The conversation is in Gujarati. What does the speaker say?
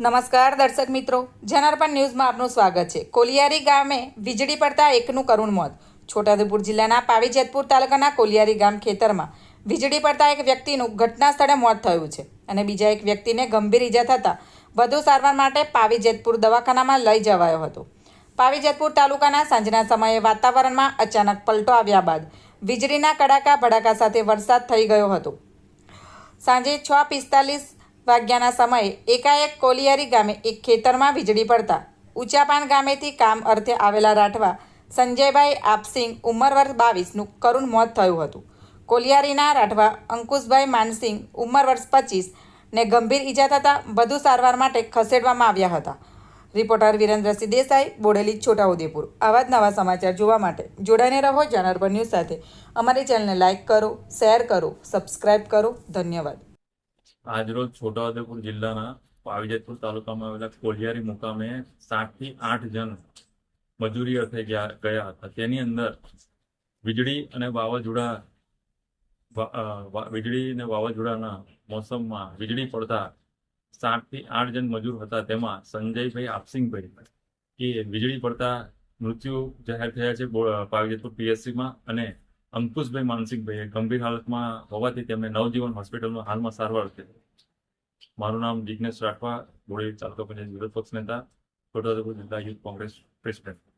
નમસ્કાર દર્શક મિત્રો. જનાર્પણ ન્યૂઝમાં આપનું સ્વાગત છે. કોલિયારી ગામે વીજળી પડતા એકનું કરુણ મોત. છોટાઉદેપુર જિલ્લાના પાવીજેતપુર તાલુકાના કોલિયારી ગામ ખેતરમાં વીજળી પડતા એક વ્યક્તિનું ઘટના સ્થળે મોત થયું છે અને બીજા એક વ્યક્તિને ગંભીર ઈજા થતાં વધુ સારવાર માટે પાવી જેતપુર દવાખાનામાં લઈ જવાયો હતો. પાવી જેતપુર તાલુકાના સાંજના સમયે વાતાવરણમાં અચાનક પલટો આવ્યા બાદ વીજળીના કડાકા ભડાકા સાથે વરસાદ થઈ ગયો હતો. સાંજે છ પિસ્તાલીસ વાગ્યાના સમયે એકાએક કોલિયારી ગામે એક ખેતરમાં વીજળી પડતા ઉંચાપાન ગામેથી કામ અર્થે આવેલા રાઠવા સંજયભાઈ આપસિંગ ઉંમર વર્ષ બાવીસનું કરુણ મોત થયું હતું. કોલિયારીના રાઠવા અંકુશભાઈ માનસિંગ ઉંમર વર્ષ પચીસ ને ગંભીર ઈજા થતાં વધુ સારવાર માટે ખસેડવામાં આવ્યા હતા. રિપોર્ટર વિરેન્દ્રસિંહ દેસાઈ બોડેલી, છોટાઉદેપુર. આવા જ નવા સમાચાર જોવા માટે જોડાઈને રહો જનરબન ન્યૂઝ સાથે. અમારી ચેનલને લાઇક કરો, શેર કરો, સબસ્ક્રાઇબ કરો. ધન્યવાદ. આજરોજ છોટાઉદેપુર જિલ્લાના પાવીજેતપુર તાલુકામાં આવેલા કોલિયારી મુકામે સાતથી આઠ જણ મજૂરી અર્થે ગયા હતા. તેની અંદર વીજળી અને વાવાઝોડા વીજળી અને વાવાઝોડાના મોસમમાં વીજળી પડતા સાતથી આઠ જણ મજૂર હતા. તેમાં સંજયભાઈ આપસિંગભાઈ એ વીજળી પડતા મૃત્યુ જાહેર થયા છે પાવીજેતપુર પીએસસીમાં અને અંકુશભાઈ માનસિંહભાઈ ગંભીર હાલતમાં હોવાથી તેમને નવજીવન હોસ્પિટલમાં હાલમાં સારવાર છે. મારું નામ જિજ્ઞેશ રાઠવા બોડેલી તાલુકા પંચાયત વિરોધ પક્ષ નેતા, છોટાઉદેપુર યુથ કોંગ્રેસ પ્રેસિડેન્ટ.